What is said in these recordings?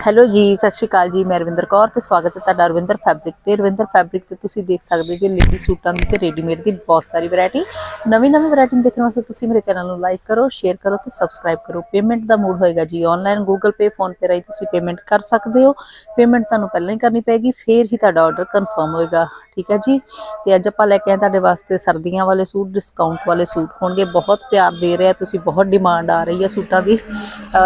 Hello ਜੀ, ਸਤਿ ਸ਼੍ਰੀ ਅਕਾਲ ਜੀ, ਮੈਂ ਰਵਿੰਦਰ ਕੌਰ ਤੇ ਸਵਾਗਤ ਹੈ ਤੁਹਾਡਾ ਰਵਿੰਦਰ ਫੈਬਰਿਕ ਤੇ। ਰਵਿੰਦਰ ਫੈਬਰਿਕ ਤੇ ਤੁਸੀਂ ਦੇਖ ਸਕਦੇ ਜੀ ਲੇਡੀ ਸੂਟਾਂ ਦੀ ਤੇ ਰੈਡੀਮੇਡ ਦੀ ਬਹੁਤ ਸਾਰੀ ਵੈਰਾਈਟੀ ਨਵੀਂ ਨਵੀਂ ਵੈਰਾਈਟੀ ਦੇਖਣ ਵਾਸਤੇ ਤੁਸੀਂ ਮੇਰੇ ਚੈਨਲ ਨੂੰ ਲਾਈਕ ਕਰੋ ਸ਼ੇਅਰ ਕਰੋ ਤੇ ਸਬਸਕ੍ਰਾਈਬ ਕਰੋ। ਪੇਮੈਂਟ ਦਾ ਮੋਡ ਹੋਏਗਾ ਜੀ ਆਨਲਾਈਨ Google Pay ਫੋਨ ਪੇ ਰਾਹੀਂ ਤੁਸੀਂ ਪੇਮੈਂਟ ਕਰ ਸਕਦੇ ਹੋ। ਪੇਮੈਂਟ ਤੁਹਾਨੂੰ ਪਹਿਲਾਂ ਹੀ ਕਰਨੀ ਪੈਗੀ ਫਿਰ ਹੀ ਤੁਹਾਡਾ ਆਰਡਰ ਕਨਫਰਮ ਹੋਏਗਾ। ਠੀਕ ਹੈ ਜੀ? ਤੇ ਅੱਜ ਆਪਾਂ ਲੈ ਕੇ ਆਏ ਤੁਹਾਡੇ ਵਾਸਤੇ ਸਰਦੀਆਂ ਵਾਲੇ ਸੂਟ ਡਿਸਕਾਊਂਟ ਵਾਲੇ ਸੂਟ ਹੋਣਗੇ। ਬਹੁਤ ਪਿਆਰ ਦੇ ਰਿਹਾ, ਤੁਸੀਂ ਬਹੁਤ ਡਿਮਾਂਡ ਆ ਰਹੀ ਹੈ ਸੂਟਾਂ ਦੀ।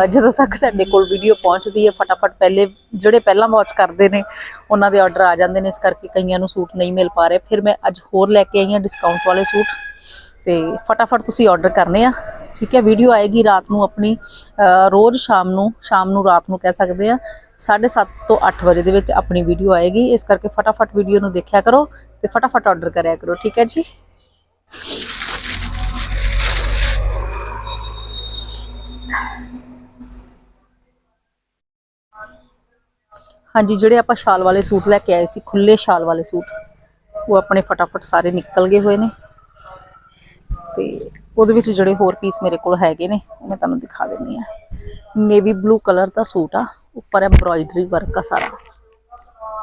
ਜਦੋਂ ਤੱਕ ਤੁਹਾਡੇ ਕੋਲ ਵੀਡੀਓ ਪਹੁੰਚਦੀ ਹੈ ਫਟਾ ਫਟਾਫਟ ਪਹਿਲੇ ਜਿਹੜੇ ਪਹਿਲਾਂ ਵਾਚ ਕਰਦੇ ਨੇ, ਉਹਨਾਂ ਦੇ ਆਰਡਰ ਆ ਜਾਂਦੇ ਨੇ, ਇਸ ਕਰਕੇ ਕਈਆਂ ਨੂੰ ਸੂਟ ਨਹੀਂ ਮਿਲ ਪਾ ਰਹੇ। ਫਿਰ ਮੈਂ ਅੱਜ ਹੋਰ ਲੈ ਕੇ ਆਈ ਹਾਂ ਡਿਸਕਾਊਂਟ ਵਾਲੇ ਸੂਟ। ਤੇ ਫਟਾਫਟ ਤੁਸੀਂ ਆਰਡਰ ਕਰਨੇ ਆ। ਠੀਕ ਹੈ ਵੀਡੀਓ ਆਏਗੀ ਰਾਤ ਨੂੰ ਆਪਣੀ ਰੋਜ਼ ਸ਼ਾਮ ਨੂੰ ਸ਼ਾਮ ਨੂੰ ਰਾਤ ਨੂੰ ਕਹਿ ਸਕਦੇ ਆ 7:30 ਤੋਂ 8 ਵਜੇ ਦੇ ਵਿੱਚ ਆਪਣੀ ਵੀਡੀਓ ਆਏਗੀ। ਇਸ ਕਰਕੇ ਫਟਾਫਟ ਵੀਡੀਓ ਨੂੰ ਦੇਖਿਆ ਕਰੋ ਤੇ ਫਟਾਫਟ ਆਰਡਰ ਕਰਿਆ ਕਰੋ। ਠੀਕ ਹੈ ਜੀ? ਹਾਂਜੀ, ਜਿਹੜੇ ਆਪਾਂ ਸ਼ਾਲ ਵਾਲੇ ਸੂਟ ਲੈ ਕੇ ਆਏ ਸੀ ਖੁੱਲੇ ਸ਼ਾਲ ਵਾਲੇ ਸੂਟ, ਉਹ ਆਪਣੇ ਫਟਾਫਟ ਸਾਰੇ ਨਿਕਲ ਗਏ ਹੋਏ ਨੇ। ਤੇ ਉਹਦੇ ਵਿੱਚ ਜਿਹੜੇ ਹੋਰ ਪੀਸ ਮੇਰੇ ਕੋਲ ਹੈਗੇ ਨੇ, ਉਹ ਮੈਂ ਤੁਹਾਨੂੰ ਦਿਖਾ ਦਿੰਨੀ ਆ ਨੇਵੀ ਬਲੂ ਕਲਰ ਦਾ ਸੂਟ ਆ, ਉੱਪਰ ਐਮਬ੍ਰੋਇਡਰੀ ਵਰਕ ਆ ਸਾਰਾ।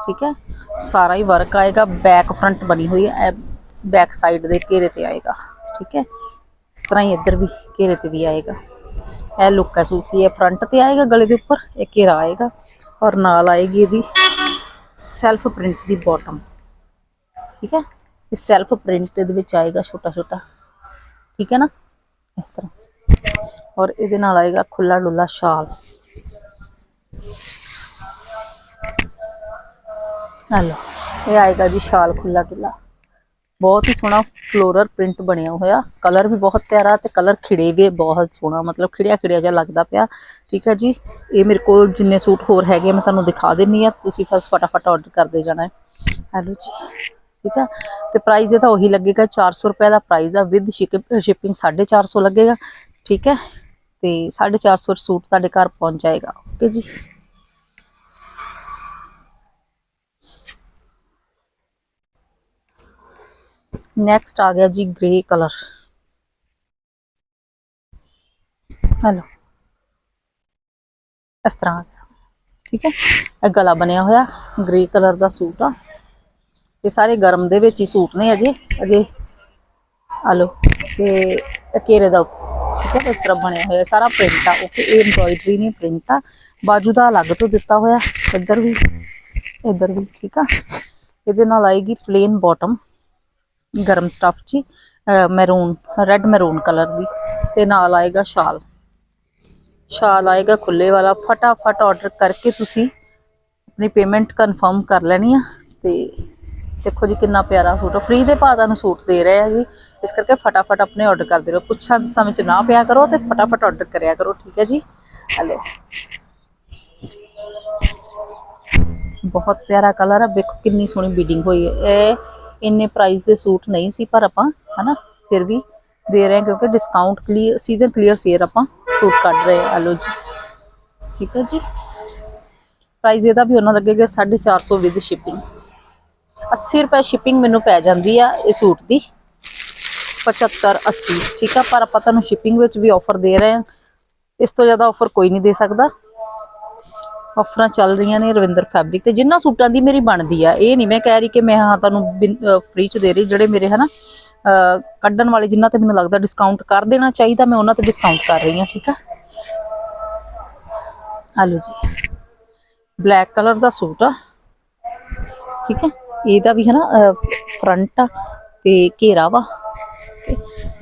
ਠੀਕ ਹੈ? ਸਾਰਾ ਹੀ ਵਰਕ ਆਏਗਾ ਬੈਕ ਫਰੰਟ ਬਣੀ ਹੋਈ ਹੈ ਬੈਕ ਸਾਈਡ ਦੇ ਘੇਰੇ ਤੇ ਆਏਗਾ। ਠੀਕ ਹੈ? ਇਸ ਤਰ੍ਹਾਂ ਹੀ ਇੱਧਰ ਵੀ ਘੇਰੇ ਤੇ ਵੀ ਆਏਗਾ। ਇਹ ਲੁੱਕ ਹੈ ਸੂਟ ਦੀ, ਇਹ ਫਰੰਟ ਤੇ ਆਏਗਾ, ਗਲੇ ਦੇ ਉੱਪਰ, ਇਹ ਘੇਰਾ ਆਏਗਾ। ਔਰ ਨਾਲ ਆਏਗੀ ਇਹਦੀ ਸੈਲਫ ਪ੍ਰਿੰਟ ਦੀ ਬਾਟਮ ਠੀਕ ਹੈ? ਇਹ ਸੈਲਫ ਪ੍ਰਿੰਟ ਦੇ ਵਿੱਚ ਆਏਗਾ ਛੋਟਾ ਛੋਟਾ। ਠੀਕ ਹੈ ਨਾ? ਇਸ ਤਰ੍ਹਾਂ। ਔਰ ਇਹਦੇ ਨਾਲ ਆਏਗਾ ਖੁੱਲਾ ਡੁੱਲਾ ਸ਼ਾਲ। ਹਲੋ ਇਹ ਆਏਗਾ ਜੀ ਸ਼ਾਲ ਖੁੱਲਾ ਡੁੱਲਾ ਬਹੁਤ ਹੀ ਸੋਹਣਾ ਫਲੋਰਲ ਪ੍ਰਿੰਟ ਬਣਿਆ ਹੋਇਆ। ਕਲਰ ਵੀ ਬਹੁਤ ਪਿਆਰਾ ਤੇ ਕਲਰ ਖਿੜੇ ਵੀ ਬਹੁਤ ਸੋਹਣਾ ਮਤਲਬ ਖਿੜਿਆ ਖਿੜਿਆ ਜਿਹਾ ਲੱਗਦਾ ਪਿਆ। ਠੀਕ ਹੈ ਜੀ? ਇਹ ਮੇਰੇ ਕੋਲ ਜਿੰਨੇ ਸੂਟ ਹੋਰ ਹੈਗੇ ਆ, ਮੈਂ ਤੁਹਾਨੂੰ ਦਿਖਾ ਦਿੰਨੀ ਆ ਤੁਸੀਂ ਫਸ ਫਟਾਫਟ ਆਰਡਰ ਕਰਦੇ ਜਾਣਾ। ਹੈਲੋ ਜੀ। ਠੀਕ ਹੈ ਤੇ ਪ੍ਰਾਈਸ ਇਹਦਾ ਉਹੀ ਲੱਗੇਗਾ 400 ਰੁਪਏ ਦਾ ਪ੍ਰਾਈਸ ਆ ਵਿਦ ਸ਼ਿਪਿੰਗ 450 ਲੱਗੇਗਾ। ਠੀਕ ਹੈ? ਤੇ 450 ਸੂਟ ਤੁਹਾਡੇ ਘਰ ਪਹੁੰਚ ਜਾਏਗਾ। ਓਕੇ ਜੀ? ਨੈਕਸਟ ਆ ਗਿਆ ਜੀ ਗ੍ਰੇ ਕਲਰ ਹਲੋ ਇਸ ਤਰ੍ਹਾਂ ਆ ਗਿਆ। ਠੀਕ ਹੈ? ਇਹ ਗਲਾ ਬਣਿਆ ਹੋਇਆ ਗ੍ਰੇ ਕਲਰ ਦਾ ਸੂਟ ਆ। ਇਹ ਸਾਰੇ ਗਰਮ ਦੇ ਵਿੱਚ ਹੀ ਸੂਟ ਨੇ ਅਜੇ। ਅਜੇ ਹਲੋ ਤੇ ਇਹ ਘੇਰੇ ਦਾ, ਠੀਕ ਹੈ, ਇਸ ਤਰ੍ਹਾਂ ਬਣਿਆ ਹੋਇਆ। ਸਾਰਾ ਪ੍ਰਿੰਟ ਆ। ਓਕੇ ਇਹ ਐਮਬ੍ਰੋਇਡਰੀ ਨਹੀਂ ਪ੍ਰਿੰਟ ਆ। ਬਾਜੂ ਦਾ ਅਲੱਗ ਤੋਂ ਦਿੱਤਾ ਹੋਇਆ। ਇੱਧਰ ਵੀ ਇੱਧਰ ਵੀ, ਠੀਕ ਆ। ਇਹਦੇ ਨਾਲ ਆਏਗੀ ਪਲੇਨ ਬਾਟਮ ਗਰਮ ਸਟਫ ਜੀ ਮੈਰੂਨ ਰੈੱਡ ਮੈਰੂਨ ਕਲਰ ਦੀ, ਤੇ ਨਾਲ ਆਏਗਾ ਸ਼ਾਲ। ਸ਼ਾਲ ਆਏਗਾ ਖੁੱਲੇ ਵਾਲਾ। ਫਟਾਫਟ ਆਰਡਰ ਕਰਕੇ ਤੁਸੀਂ ਆਪਣੀ ਪੇਮੈਂਟ ਕਨਫਰਮ ਕਰ ਲੈਣੀ ਆ, ਤੇ ਦੇਖੋ ਜੀ ਕਿੰਨਾ ਪਿਆਰਾ ਸੂਟ ਫ੍ਰੀ ਦੇ ਭਾਅ ਦਾ ਨੂੰ ਸੂਟ ਦੇ ਰਹੇ ਆ ਜੀ। ਇਸ ਕਰਕੇ ਫਟਾਫਟ ਆਪਣੇ ਆਰਡਰ ਕਰਦੇ ਰਹੋ। ਪੁੱਛਾਂ ਦਸਾਂ ਵਿੱਚ ਨਾ ਪਿਆ ਕਰੋ ਤੇ ਫਟਾਫਟ ਆਰਡਰ ਕਰਿਆ ਕਰੋ, ਠੀਕ ਹੈ ਜੀ? ਹਲੋ। ਬਹੁਤ ਪਿਆਰਾ ਕਲਰ ਆ। ਵੇਖੋ ਕਿੰਨੀ ਸੋਹਣੀ ਬੀਡਿੰਗ ਹੋਈ ਹੈ। ਇਹ ਇੰਨੇ ਪ੍ਰਾਈਸ ਦੇ ਸੂਟ ਨਹੀਂ ਸੀ, ਪਰ ਆਪਾਂ ਹਨਾ ਫਿਰ ਵੀ ਦੇ ਰਹੇ ਹਾਂ ਕਿਉਂਕਿ discount clear season clear sale ਆਪਾਂ ਸੂਟ ਕੱਢ ਰਹੇ ਆ ਲੋ ਜੀ। ਠੀਕ ਹੈ ਜੀ। ਪ੍ਰਾਈਸ ਇਹਦਾ ਵੀ ਉਹਨਾਂ ਲੱਗੇਗਾ 450 ਵਿਦ ਸ਼ਿਪਿੰਗ 80 ਰੁਪਏ ਸ਼ਿਪਿੰਗ ਮੈਨੂੰ ਪੈ ਜਾਂਦੀ ਆ ਇਹ ਸੂਟ ਦੀ। 75 80 ਠੀਕ ਆ? ਪਰ ਆਪਾਂ ਤੁਹਾਨੂੰ ਸ਼ਿਪਿੰਗ ਵਿੱਚ ਵੀ ਆਫਰ ਦੇ ਰਹੇ ਹਾਂ। ਇਸ ਤੋਂ ਜ਼ਿਆਦਾ ਆਫਰ ਕੋਈ ਨਹੀਂ ਦੇ ਸਕਦਾ। ਆਫਰਾਂ ਚੱਲ ਰਹੀਆਂ ਨੇ ਰਵਿੰਦਰ ਫੈਬਰਿਕ ਤੇ, ਜਿੰਨਾ ਸੂਟਾਂ ਦੀ ਮੇਰੀ ਬਣਦੀ ਆ, ਇਹ ਨਹੀਂ ਮੈਂ ਕਹਿ ਰਹੀ ਕਿ ਮੈਂ ਹਾਂ ਤੁਹਾਨੂੰ ਫ੍ਰੀ ਚ ਦੇ ਰਹੀ, ਜਿਹੜੇ ਮੇਰੇ ਹਨਾ, ਅਹ, ਕੱਢਣ ਵਾਲੇ ਜਿਨ੍ਹਾਂ ਤੇ ਮੈਨੂੰ ਲੱਗਦਾ ਡਿਸਕਾਊਂਟ ਕਰ ਦੇਣਾ ਚਾਹੀਦਾ, ਮੈਂ ਉਹਨਾਂ ਤੇ ਡਿਸਕਾਊਂਟ ਕਰ ਰਹੀ ਹਾਂ, ਠੀਕ ਆ? ਆਲੋ ਜੀ। ਬਲੈਕ ਕਲਰ ਦਾ ਸੂਟ ਆ, ਠੀਕ ਹੈ ਇਹਦਾ ਵੀ ਹੈ ਨਾ ਫਰੰਟ ਆ ਤੇ ਘੇਰਾ ਵਾ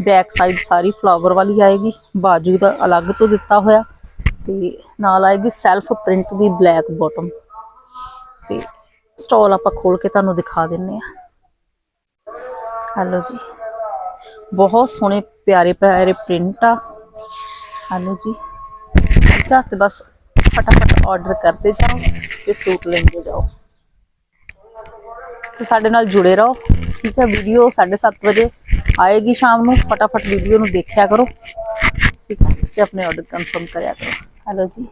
ਬੈਕ ਸਾਈਡ ਸਾਰੀ ਫਲਾਵਰ ਵਾਲੀ ਆਏਗੀ, ਬਾਜੂ ਦਾ ਅਲੱਗ ਤੋਂ ਦਿੱਤਾ ਹੋਇਆ। ਤੇ ਨਾਲ ਆਏਗੀ ਸੈਲਫ ਪ੍ਰਿੰਟ ਦੀ ਬਲੈਕ ਬਾਟਮ ਤੇ ਸਟਾਲ ਆਪਾਂ ਖੋਲ ਕੇ ਤੁਹਾਨੂੰ ਦਿਖਾ ਦਿੰਨੇ ਆ। ਹਲੋ ਜੀ। ਬਹੁਤ ਸੋਹਣੇ ਪਿਆਰੇ ਪਿਆਰੇ ਪ੍ਰਿੰਟ ਆ। ਹਲੋ ਜੀ। ਠੀਕ ਆ ਤੇ ਬਸ ਫਟਾਫਟ ਆਰਡਰ ਕਰਦੇ ਜਾਓ ਤੇ ਸੂਟ ਲੈਂਦੇ ਜਾਓ। ਤੇ ਸਾਡੇ ਨਾਲ ਜੁੜੇ ਰਹੋ। ਠੀਕ ਹੈ ਵੀਡੀਓ 7:30 ਵਜੇ ਆਏਗੀ ਸ਼ਾਮ ਨੂੰ। ਫਟਾਫਟ ਵੀਡੀਓ ਨੂੰ ਦੇਖਿਆ ਕਰੋ। ਠੀਕ ਹੈ ਤੇ ਆਪਣੇ ਆਰਡਰ ਕਨਫਰਮ ਕਰਿਆ ਕਰੋ। ਹੈਲੋ ਜੀ।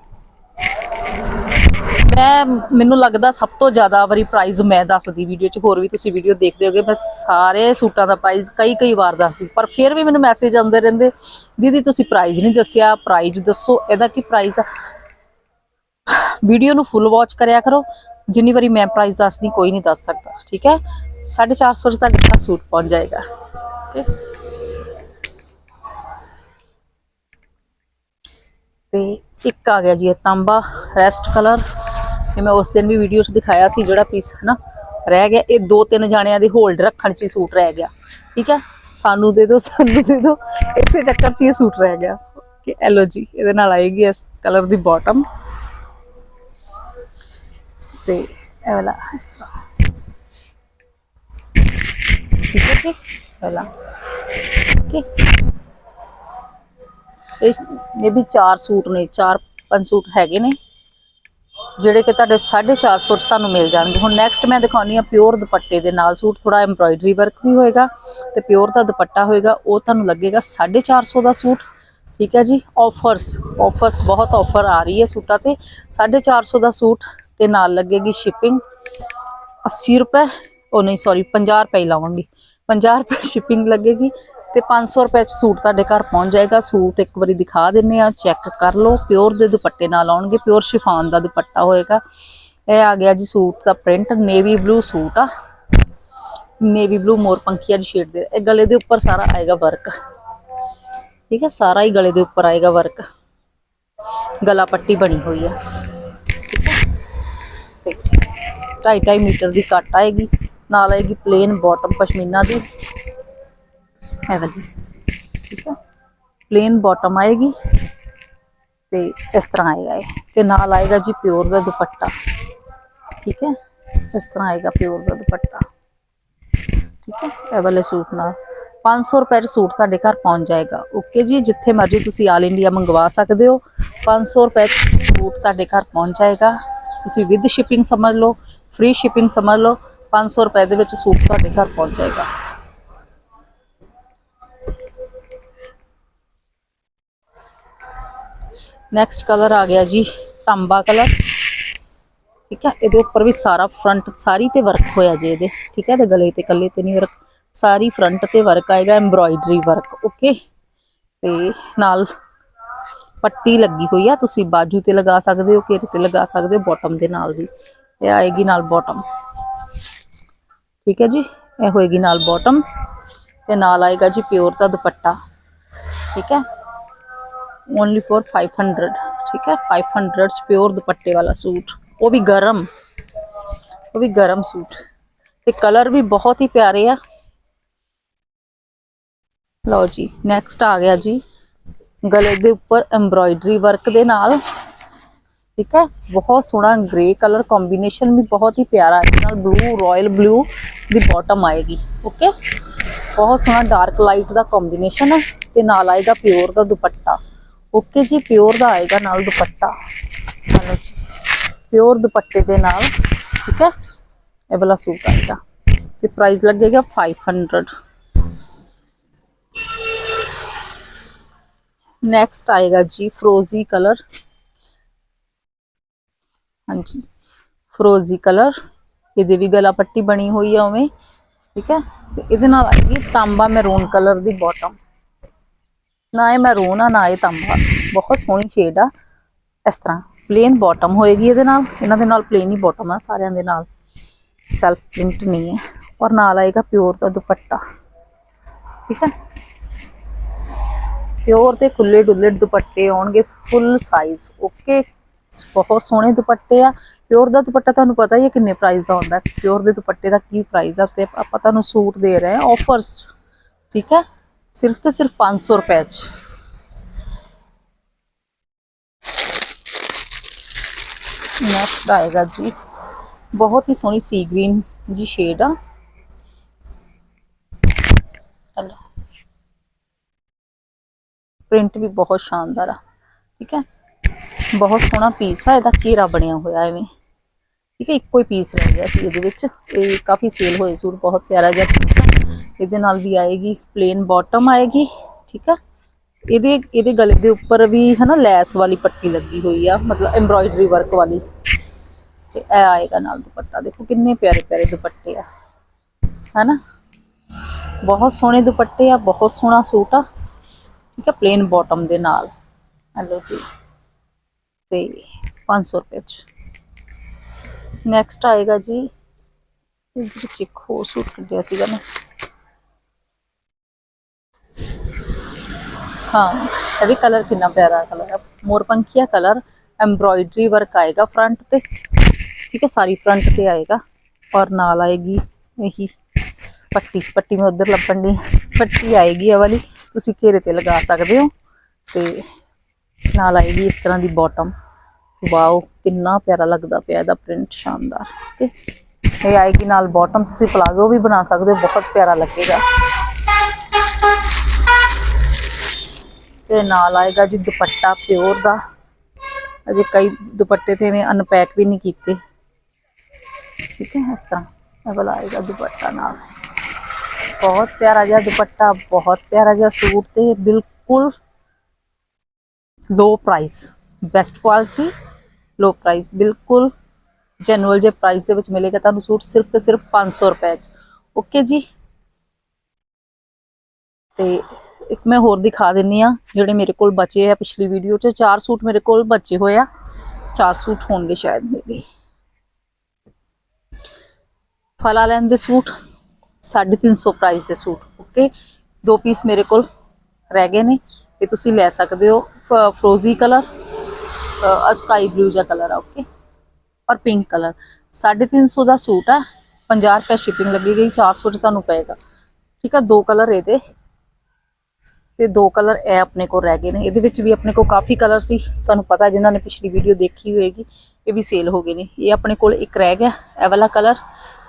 ਮੈਂ, ਮੈਨੂੰ ਲੱਗਦਾ ਸਭ ਤੋਂ ਜ਼ਿਆਦਾ ਵਾਰੀ ਪ੍ਰਾਈਜ਼ ਮੈਂ ਦੱਸਦੀ ਵੀਡੀਓ 'ਚ, ਹੋਰ ਵੀ ਤੁਸੀਂ ਵੀਡੀਓ ਦੇਖਦੇ ਹੋਗੇ, ਮੈਂ ਸਾਰੇ ਸੂਟਾਂ ਦਾ ਪ੍ਰਾਈਜ਼ ਕਈ ਕਈ ਵਾਰ ਦੱਸਦੀ, ਪਰ ਫਿਰ ਵੀ ਮੈਨੂੰ ਮੈਸੇਜ ਆਉਂਦੇ ਰਹਿੰਦੇ, ਦੀਦੀ, ਤੁਸੀਂ ਪ੍ਰਾਈਜ਼ ਨਹੀਂ ਦੱਸਿਆ ਪ੍ਰਾਈਜ਼ ਦੱਸੋ, ਇਹਦਾ ਕੀ ਪ੍ਰਾਈਜ਼ ਆ? ਵੀਡੀਓ ਨੂੰ ਫੁੱਲ ਵਾਚ ਕਰਿਆ ਕਰੋ, ਜਿੰਨੀ ਵਾਰੀ ਮੈਂ ਪ੍ਰਾਈਜ਼ ਦੱਸਦੀ, ਕੋਈ ਨਹੀਂ ਦੱਸ ਸਕਦਾ, ਠੀਕ ਹੈ? 450 ਚ ਤੁਹਾਡੇ ਘਰ ਸੂਟ ਪਹੁੰਚ ਜਾਏਗਾ ਓਕੇ ਤੇ ਇੱਕ ਆ ਗਿਆ ਜੀ ਇਹ ਤਾਂਬਾ ਰੈਸਟ ਕਲਰ ਇਹ ਮੈਂ ਉਸ ਦਿਨ ਵੀ ਵੀਡੀਓ 'ਚ ਦਿਖਾਇਆ ਸੀ ਜਿਹੜਾ ਪੀਸ ਹੈ ਨਾ ਰਹਿ ਗਿਆ। ਇਹ ਦੋ ਤਿੰਨ ਜਾਣਿਆਂ ਦੇ ਹੋਲਡ ਰੱਖਣ 'ਚ ਹੀ ਸੂਟ ਰਹਿ ਗਿਆ। ਠੀਕ ਹੈ? ਸਾਨੂੰ ਦੇ ਦਿਓ ਸਾਨੂੰ ਦੇ ਦਿਓ ਇਸੇ ਚੱਕਰ 'ਚ ਇਹ ਸੂਟ ਰਹਿ ਗਿਆ। ਕਿ ਐਲੋ ਜੀ, ਇਹਦੇ ਨਾਲ ਆਏਗੀ ਇਸ ਕਲਰ ਦੀ ਬਾਟਮ ਤੇ ਇਹ ਵਾਲਾ, ਇਸ ਤਰ੍ਹਾਂ। ਠੀਕ ਹੈ ਜੀ? ਵਾਲਾ। ਓਕੇ ਇਹ ਇਹ ਵੀ ਚਾਰ ਸੂਟ ਨੇ, ਚਾਰ ਪੰਜ ਸੂਟ ਹੈਗੇ ਨੇ, ਜਿਹੜੇ ਕਿ ਤੁਹਾਡੇ 450 ਚ ਤੁਹਾਨੂੰ ਮਿਲ ਜਾਣਗੇ। ਹੁਣ ਨੈਕਸਟ ਮੈਂ ਦਿਖਾਉਣੀ ਆ ਪਿਓਰ ਦੁਪੱਟੇ ਦੇ ਨਾਲ ਸੂਟ ਥੋੜਾ ਐਮਬ੍ਰਾਇਡਰੀ ਵਰਕ ਵੀ ਹੋਏਗਾ ਤੇ ਪਿਓਰ ਦਾ ਦੁਪੱਟਾ ਹੋਏਗਾ, ਉਹ ਤੁਹਾਨੂੰ ਲੱਗੇਗਾ 450 ਦਾ ਸੂਟ। ਠੀਕ ਹੈ ਜੀ ਆਫਰਸ ਆਫਰਸ ਬਹੁਤ ਆਫਰ ਆ ਰਹੀ ਹੈ ਸੂਟਾਂ ਤੇ। 450 ਦਾ ਸੂਟ ਤੇ ਨਾਲ ਲੱਗੇਗੀ ਸ਼ਿਪਿੰਗ 80 ਰੁਪਏ, ਉਹ ਨਹੀਂ ਸੌਰੀ 50 ਰੁਪਏ ਲਾਵਾਂਗੀ। 50 ਰੁਪਏ ਸ਼ਿਪਿੰਗ ਲੱਗੇਗੀ ਤੇ 500 ਰੁਪਏ ਚ ਸੂਟ ਤੁਹਾਡੇ ਘਰ ਪਹੁੰਚ ਜਾਏਗਾ। ਸੂਟ ਇੱਕ ਵਾਰੀ ਦਿਖਾ ਦਿੰਨੇ ਆ, ਚੈੱਕ ਕਰ ਲਓ। ਪਿਓਰ ਦੇ ਦੁਪੱਟੇ ਨਾਲ ਆਉਣਗੇ ਪਿਓਰ ਸ਼ਿਫਾਨ ਦਾ ਦੁਪੱਟਾ ਹੋਏਗਾ। ਇਹ ਆ ਗਿਆ ਜੀ ਸੂਟ ਦਾ ਪ੍ਰਿੰਟ ਨੇਵੀ ਬਲੂ ਸੂਟ ਆ। ਨੇਵੀ ਬਲੂ ਮੋਰ ਪੰਖੀਆ ਦੀ ਸ਼ੇਡ ਦੇ। ਇਹ ਗਲੇ ਦੇ ਉੱਪਰ ਸਾਰਾ ਆਏਗਾ ਵਰਕ ਠੀਕ ਹੈ ਸਾਰਾ ਹੀ ਗਲੇ ਦੇ ਉੱਪਰ ਆਏਗਾ ਵਰਕ ਗਲਾ ਪੱਟੀ ਬਣੀ ਹੋਈ ਆ। ਤੇ 2.5 ਮੀਟਰ ਦੀ ਕੱਟ ਆਏਗੀ। ਨਾਲ ਆਏਗੀ ਪਲੇਨ ਬਾਟਮ ਪਸ਼ਮੀਨਾ ਦੀ। ਹੈ ਵਾਲੀ। ਠੀਕ ਹੈ ਪਲੇਨ ਬਾਟਮ ਆਏਗੀ ਤੇ ਇਸ ਤਰ੍ਹਾਂ ਆਏਗਾ ਇਹ। ਤੇ ਨਾਲ ਆਏਗਾ ਜੀ ਪਿਓਰ ਦਾ ਦੁਪੱਟਾ। ਠੀਕ ਹੈ? ਇਸ ਤਰ੍ਹਾਂ ਆਏਗਾ ਪਿਓਰ ਦਾ ਦੁਪੱਟਾ। ਠੀਕ ਹੈ? ਇਹ ਵਾਲੇ ਸੂਟ ਨਾਲ। 500 ਰੁਪਏ 'ਚ ਸੂਟ ਤੁਹਾਡੇ ਘਰ ਪਹੁੰਚ ਜਾਏਗਾ। ਓਕੇ ਜੀ, ਜਿੱਥੇ ਮਰਜ਼ੀ ਤੁਸੀਂ ਆਲ ਇੰਡੀਆ ਮੰਗਵਾ ਸਕਦੇ ਹੋ। 500 ਰੁਪਏ 'ਚ ਸੂਟ ਤੁਹਾਡੇ ਘਰ ਪਹੁੰਚ ਜਾਏਗਾ। ਤੁਸੀਂ ਵਿਦ ਸ਼ਿਪਿੰਗ ਸਮਝ ਲਓ ਫ੍ਰੀ ਸ਼ਿਪਿੰਗ ਸਮਝ ਲਓ। 500 ਰੁਪਏ ਦੇ ਵਿੱਚ ਸੂਟ ਤੁਹਾਡੇ ਘਰ ਪਹੁੰਚ ਜਾਏਗਾ। ਨੈਕਸਟ ਕਲਰ ਆ ਗਿਆ ਜੀ, ਤਾਂਬਾ ਕਲਰ ਠੀਕ ਹੈ, ਇਹਦੇ ਉੱਪਰ ਵੀ ਸਾਰਾ ਫਰੰਟ ਸਾਰੀ ਤੇ ਵਰਕ ਹੋਇਆ ਜੀ ਇਹਦੇ। ਠੀਕ ਹੈ ਤੇ ਗਲੇ ਤੇ ਕੱਲੇ ਤੇ ਨਹੀਂ ਵਰਕ ਸਾਰੀ ਫਰੰਟ ਤੇ ਵਰਕ ਆਏਗਾ ਐਮਬ੍ਰੋਇਡਰੀ ਵਰਕ ਓਕੇ ਤੇ ਨਾਲ ਪੱਟੀ ਲੱਗੀ ਹੋਈ ਆ, ਤੁਸੀਂ ਬਾਜੂ ਤੇ ਲਗਾ ਸਕਦੇ ਹੋ, ਘੇਰੇ ਤੇ ਲਗਾ ਸਕਦੇ ਹੋ ਬਾਟਮ ਦੇ ਨਾਲ ਵੀ। ਇਹ ਆਏਗੀ ਨਾਲ ਬਾਟਮ ਠੀਕ ਹੈ ਜੀ, ਇਹ ਹੋਏਗੀ ਨਾਲ ਬਾਟਮ ਤੇ ਨਾਲ ਆਏਗਾ ਜੀ ਪਿਓਰ ਦਾ ਦੁਪੱਟਾ। ਠੀਕ ਹੈ ਓਨਲੀ ਫॉर 500 ਠੀਕ ਹੈ 500 ਚ ਪਿਓਰ ਦੁਪੱਟੇ ਵਾਲਾ ਸੂਟ ਉਹ ਵੀ ਗਰਮ ਉਹ ਵੀ ਗਰਮ ਸੂਟ ਤੇ ਕਲਰ ਵੀ ਬਹੁਤ ਹੀ ਪਿਆਰੇ ਆ ਲਓ ਜੀ ਨੈਕਸਟ ਆ ਗਿਆ ਜੀ ਗਲੇ ਦੇ ਉੱਪਰ ਐਮਬ੍ਰੋਇਡਰੀ ਵਰਕ ਦੇ ਨਾਲ ਠੀਕ ਹੈ ਬਹੁਤ ਸੋਹਣਾ ਗ੍ਰੇ ਕਲਰ ਕੰਬੀਨੇਸ਼ਨ ਵੀ ਬਹੁਤ ਹੀ ਪਿਆਰਾ ਹੈ ਨਾਲ ਬਲੂ ਰਾਇਲ ਬਲੂ ਦੀ ਬਾਟਮ ਆਏਗੀ ਓਕੇ ਬਹੁਤ ਸੋਹਣਾ ਡਾਰਕ ਲਾਈਟ ਦਾ ਕੰਬੀਨੇਸ਼ਨ ਹੈ ਤੇ ਨਾਲ ਆਏਗਾ ਪਿਓਰ ਦਾ ਦੁਪੱਟਾ ਓਕੇ ਜੀ ਪਿਓਰ ਦਾ ਆਏਗਾ ਨਾਲ ਦੁਪੱਟਾ। ਚਲੋ ਜੀ ਪਿਓਰ ਦੁਪੱਟੇ ਦੇ ਨਾਲ, ਠੀਕ ਹੈ? ਇਹ ਵਾਲਾ ਸੂਟ ਆਏਗਾ। ਤੇ ਪ੍ਰਾਈਸ ਲੱਗੇਗਾ 500 ਨੈਕਸਟ ਆਏਗਾ ਜੀ ਫਰੋਜ਼ੀ ਕਲਰ ਹਾਂਜੀ ਫਰੋਜ਼ੀ ਕਲਰ ਇਹਦੇ ਵੀ ਗਲਾ ਪੱਟੀ ਬਣੀ ਹੋਈ ਆ ਉਵੇਂ, ਠੀਕ ਹੈ? ਤੇ ਇਹਦੇ ਨਾਲ ਆਏਗੀ ਤਾਂਬਾ ਮੈਰੂਨ ਕਲਰ ਦੀ ਬਾਟਮ ਨਾ ਇਹ ਮੈਰੂਨ ਆ, ਨਾ ਇਹ ਤਾਂਬਾ ਬਹੁਤ ਸੋਹਣੀ ਸ਼ੇਡ ਆ। ਇਸ ਤਰ੍ਹਾਂ ਪਲੇਨ ਬਾਟਮ ਹੋਏਗੀ ਇਹਦੇ ਨਾਲ। ਇਹਨਾਂ ਦੇ ਨਾਲ ਪਲੇਨ ਹੀ ਬਾਟਮ ਆ, ਸਾਰਿਆਂ ਦੇ ਨਾਲ। ਸੈਲਫ ਪ੍ਰਿੰਟ ਨਹੀਂ ਹੈ। ਔਰ ਨਾਲ ਆਏਗਾ ਪਿਓਰ ਦਾ ਦੁਪੱਟਾ। ਠੀਕ ਹੈ ਪਿਓਰ ਤੇ ਖੁੱਲੇ ਡੁੱਲੇ ਦੁਪੱਟੇ ਆਉਣਗੇ ਫੁੱਲ ਸਾਈਜ਼ ਓਕੇ ਬਹੁਤ ਸੋਹਣੇ ਦੁਪੱਟੇ ਆ। ਪਿਓਰ ਦਾ ਦੁਪੱਟਾ ਤੁਹਾਨੂੰ ਪਤਾ ਹੀ ਹੈ ਕਿੰਨੇ ਪ੍ਰਾਈਸ ਦਾ ਹੁੰਦਾ। ਪਿਓਰ ਦੇ ਦੁਪੱਟੇ ਦਾ ਕੀ ਪ੍ਰਾਈਸ ਆ ਤੇ ਆਪਾਂ ਤੁਹਾਨੂੰ ਸੂਟ ਦੇ ਰਹੇ ਹਾਂ ਆਫਰਸ ਠੀਕ ਹੈ ਸਿਰਫ ਤੇ ਸਿਰਫ 500 ਰੁਪਏ ਚ ਨੈਕਸਟ ਆਏਗਾ ਜੀ ਬਹੁਤ ਹੀ ਸੋਹਣੀ ਸੀ ਗ੍ਰੀਨ ਜੀ ਸ਼ੇਡ ਆ ਪ੍ਰਿੰਟ ਵੀ ਬਹੁਤ ਸ਼ਾਨਦਾਰ ਆ ਠੀਕ ਹੈ ਬਹੁਤ ਸੋਹਣਾ ਪੀਸ ਆ ਇਹਦਾ ਘੇਰਾ ਬਣਿਆ ਹੋਇਆ ਐਵੇਂ ਠੀਕ ਹੈ ਇੱਕੋ ਹੀ ਪੀਸ ਰਹਿ ਗਿਆ ਸੀ ਇਹਦੇ ਵਿੱਚ ਇਹ ਕਾਫੀ ਸੇਲ ਹੋਏ ਸੂਟ ਬਹੁਤ ਪਿਆਰਾ ਜਿਹਾ ਪੀਸ ਆ ਇਹਦੇ ਨਾਲ ਵੀ ਆਏਗੀ ਪਲੇਨ ਬਾਟਮ ਆਏਗੀ, ਠੀਕ ਆ? ਇਹਦੇ ਇਹਦੇ ਗਲੇ ਦੇ ਉੱਪਰ ਵੀ ਹਨਾ ਲੈਸ ਵਾਲੀ ਪੱਟੀ ਲੱਗੀ ਹੋਈ ਆ, ਮਤਲਬ ਐਮਬ੍ਰੋਇਡਰੀ ਵਰਕ ਵਾਲੀ। ਤੇ ਇਹ ਆਏਗਾ ਨਾਲ ਦੁਪੱਟਾ। ਦੇਖੋ ਕਿੰਨੇ ਪਿਆਰੇ ਪਿਆਰੇ ਦੁਪੱਟੇ ਆ। ਹਨਾ? ਬਹੁਤ ਸੋਹਣੇ ਦੁਪੱਟੇ ਆ, ਬਹੁਤ ਸੋਹਣਾ ਸੂਟ ਆ। ਠੀਕ ਆ ਪਲੇਨ ਬਾਟਮ ਦੇ ਨਾਲ। ਹਲੋ ਜੀ। ਤੇ 500 ਰੁਪਏ ਚ। ਨੈਕਸਟ ਆਏਗਾ ਜੀ। ਇਹਦੇ ਵਿੱਚ ਇੱਕ ਹੋਰ ਸੂਟ ਕੱਢਿਆ ਸੀਗਾ ਨਾ। ਹਾਂ, ਇਹ ਵੀ ਕਲਰ ਕਿੰਨਾ ਪਿਆਰਾ ਕਲਰ ਹੈ। ਮੋਰਪੰਖੀਆ ਕਲਰ ਐਮਬ੍ਰੋਇਡਰੀ ਵਰਕ ਆਏਗਾ ਫਰੰਟ ਤੇ। ਠੀਕ ਹੈ, ਸਾਰੀ ਫਰੰਟ ਤੇ ਆਏਗਾ ਔਰ ਨਾਲ ਆਏਗੀ ਇਹੀ ਪੱਟੀ। ਪੱਟੀ ਮੈਂ ਉਧਰ ਲੱਭਣ ਦੀ ਪੱਟੀ ਆਏਗੀ ਇਹ ਵਾਲੀ, ਤੁਸੀਂ ਘੇਰੇ ਤੇ ਲਗਾ ਸਕਦੇ ਹੋ। ਤੇ ਨਾਲ ਆਏਗੀ ਇਸ ਤਰ੍ਹਾਂ ਦੀ ਬਾਟਮ ਵਾਓ, ਕਿੰਨਾ ਪਿਆਰਾ ਲੱਗਦਾ ਪਿਆ ਇਹਦਾ ਪ੍ਰਿੰਟ ਸ਼ਾਨਦਾਰ। ਹੈ, ਇਹ ਆਏਗੀ ਨਾਲ ਬਾਟਮ ਤੁਸੀਂ ਪਲਾਜ਼ੋ ਵੀ ਬਣਾ ਸਕਦੇ ਹੋ, ਬਹੁਤ ਪਿਆਰਾ ਲੱਗੇਗਾ। ਤੇ ਨਾਲ ਆਏਗਾ ਜੀ ਦੁਪੱਟਾ ਪਿਓਰ ਦਾ। ਅਜੇ ਕਈ ਦੁਪੱਟੇ ਤੇ ਨੇ ਅਨਪੈਕ ਵੀ ਨਹੀਂ ਕੀਤੇ। ਠੀਕ ਹੈ, ਇਸ ਤਰ੍ਹਾਂ। ਇਹ ਵਾਲਾ ਆਏਗਾ ਦੁਪੱਟਾ ਨਾਲ। ਬਹੁਤ ਪਿਆਰਾ ਜਿਹਾ ਦੁਪੱਟਾ, ਬਹੁਤ ਪਿਆਰਾ ਜਿਹਾ ਸੂਟ ਤੇ ਬਿਲਕੁਲ low price best quality low price ਬਿਲਕੁਲ ਜੈਨੂਅਲ ਜੇ ਪ੍ਰਾਈਸ ਦੇ ਵਿੱਚ ਮਿਲੇਗਾ ਤੁਹਾਨੂੰ ਸੂਟ ਸਿਰਫ ਤੇ ਸਿਰਫ 500 ਰੁਪਏ ਚ। ਓਕੇ ਜੀ? ਤੇ ਇੱਕ ਮੈਂ ਹੋਰ ਦਿਖਾ ਦਿੰਨੀ ਆ, ਜਿਹੜੇ ਮੇਰੇ ਕੋਲ ਬਚੇ ਆ ਪਿਛਲੀ ਵੀਡੀਓ 'ਚ। ਚਾਰ ਸੂਟ ਮੇਰੇ ਕੋਲ ਬਚੇ ਹੋਏ ਆ। ਚਾਰ ਸੂਟ ਹੋਣਗੇ ਸ਼ਾਇਦ ਮੇਬੀ ਫਲਾ ਲੈਣ ਦੇ ਸੂਟ 350 ਪ੍ਰਾਈਸ ਦੇ ਸੂਟ ਓਕੇ ਦੋ ਪੀਸ ਮੇਰੇ ਕੋਲ ਰਹਿ ਗਏ ਨੇ, ਇਹ ਤੁਸੀਂ ਲੈ ਸਕਦੇ ਹੋ। ਫਰੋਜ਼ੀ ਕਲਰ ਸਕਾਈ ਬਲੂ ਜਿਹਾ ਕਲਰ ਆ ਓਕੇ ਔਰ ਪਿੰਕ ਕਲਰ 350 ਦਾ ਸੂਟ ਆ 50 ਰੁਪਏ ਸ਼ਿਪਿੰਗ ਲੱਗੇਗੀ 400 ਚ ਤੁਹਾਨੂੰ ਪਏਗਾ। ਠੀਕ ਆ, ਦੋ ਕਲਰ ਇਹਦੇ। ਤੇ ਦੋ ਕਲਰ ਇਹ ਆਪਣੇ ਕੋਲ ਰਹਿ ਗਏ ਨੇ। ਇਹਦੇ ਵਿੱਚ ਵੀ ਆਪਣੇ ਕੋਲ ਕਾਫੀ ਕਲਰ ਸੀ। ਤੁਹਾਨੂੰ ਪਤਾ ਜਿਨ੍ਹਾਂ ਨੇ ਪਿਛਲੀ ਵੀਡੀਓ ਦੇਖੀ ਹੋਏਗੀ, ਇਹ ਵੀ ਸੇਲ ਹੋ ਗਏ ਨੇ। ਇਹ ਆਪਣੇ ਕੋਲ ਇੱਕ ਰਹਿ ਗਿਆ, ਇਹ ਵਾਲਾ ਕਲਰ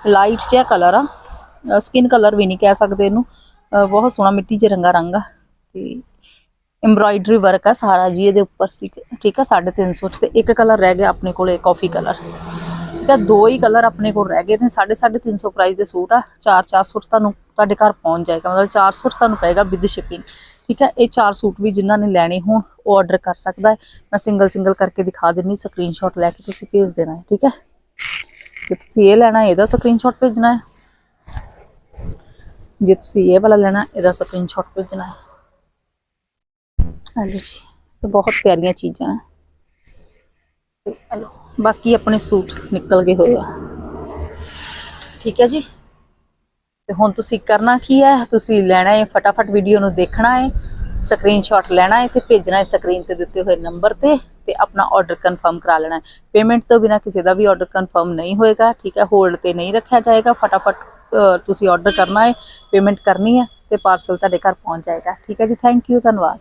ਲਾਈਟ ਜਿਹਾ ਕਲਰ ਆ। ਸਕਿਨ ਕਲਰ ਵੀ ਨਹੀਂ ਕਹਿ ਸਕਦੇ ਇਹਨੂੰ। ਬਹੁਤ ਸੋਹਣਾ ਮਿੱਟੀ ਜਿਹਾ ਰੰਗਾ ਰੰਗ ਆ। ਤੇ ਐਮਬ੍ਰਾਇਡਰੀ ਵਰਕ ਆ ਸਾਰਾ ਜੀ ਇਹਦੇ ਉੱਪਰ ਸੀ। ਠੀਕ ਆ 350 ਚ। ਤੇ ਇੱਕ ਕਲਰ ਰਹਿ ਗਿਆ ਆਪਣੇ ਕੋਲ, ਇਹ ਕਾਫੀ ਕਲਰ ਠੀਕ ਆ ਦੋ ਹੀ ਕਲਰ ਆਪਣੇ ਕੋਲ ਰਹਿ ਗਏ ਨੇ 350 ਪ੍ਰਾਈਸ ਦੇ ਸੂਟ ਆ 4-400 ਚ ਤੁਹਾਨੂੰ ਤੁਹਾਡੇ ਘਰ ਪਹੁੰਚ ਜਾਏਗਾ, ਮਤਲਬ 400 ਚ ਤੁਹਾਨੂੰ ਪਏਗਾ ਵਿਦ ਸ਼ਿਪਿੰਗ ਠੀਕ ਹੈ ਇਹ ਚਾਰ ਸੂਟ ਵੀ ਜਿਨ੍ਹਾਂ ਨੇ ਲੈਣੇ ਹੋਣ, ਉਹ ਆਰਡਰ ਕਰ ਸਕਦਾ ਹੈ। ਮੈਂ ਸਿੰਗਲ ਸਿੰਗਲ ਕਰਕੇ ਦਿਖਾ ਦਿੰਨੀ ਸਕਰੀਨਸ਼ਾਟ ਲੈ ਕੇ ਤੁਸੀਂ ਭੇਜ ਦੇਣਾ ਹੈ, ਠੀਕ ਹੈ? ਜੇ ਤੁਸੀਂ ਇਹ ਲੈਣਾ, ਇਹਦਾ ਸਕਰੀਨਸ਼ਾਟ ਭੇਜਣਾ ਹੈ। ਜੇ ਤੁਸੀਂ ਇਹ ਵਾਲਾ ਲੈਣਾ, ਇਹਦਾ ਸਕਰੀਨਸ਼ਾਟ ਭੇਜਣਾ ਹੈ। ਹਾਂਜੀ ਜੀ ਬਹੁਤ ਪਿਆਰੀਆਂ ਚੀਜ਼ਾਂ ਹੈ। ਤੇ ਹਲੋ। ਬਾਕੀ ਆਪਣੇ ਸੂਟ ਨਿਕਲ ਗਏ ਹੋਏ ਆ ਠੀਕ ਹੈ ਜੀ? ਤੇ ਹੁਣ ਤੁਸੀਂ ਕਰਨਾ ਕੀ ਹੈ? ਤੁਸੀਂ ਲੈਣਾ ਹੈ, ਫਟਾਫਟ ਵੀਡੀਓ ਨੂੰ ਦੇਖਣਾ ਹੈ ਸਕਰੀਨਸ਼ਾਟ ਲੈਣਾ ਹੈ ਤੇ ਭੇਜਣਾ ਹੈ ਸਕਰੀਨ ਤੇ ਦਿੱਤੇ ਹੋਏ ਨੰਬਰ ਤੇ ਤੇ ਆਪਣਾ ਆਰਡਰ ਕਨਫਰਮ ਕਰਾ ਲੈਣਾ ਹੈ। ਪੇਮੈਂਟ ਤੋਂ ਬਿਨਾ ਕਿਸੇ ਦਾ ਵੀ ਆਰਡਰ ਕਨਫਰਮ ਨਹੀਂ ਹੋਏਗਾ, ਠੀਕ ਹੈ? ਹੋਲਡ ਤੇ ਨਹੀਂ ਰੱਖਿਆ ਜਾਏਗਾ, ਫਟਾਫਟ ਤੁਸੀਂ ਆਰਡਰ ਕਰਨਾ ਹੈ ਪੇਮੈਂਟ ਕਰਨੀ ਹੈ ਤੇ ਪਾਰਸਲ ਤੁਹਾਡੇ ਘਰ ਪਹੁੰਚ ਜਾਏਗਾ। ਠੀਕ ਹੈ ਜੀ? ਥੈਂਕ ਯੂ ਧੰਨਵਾਦ।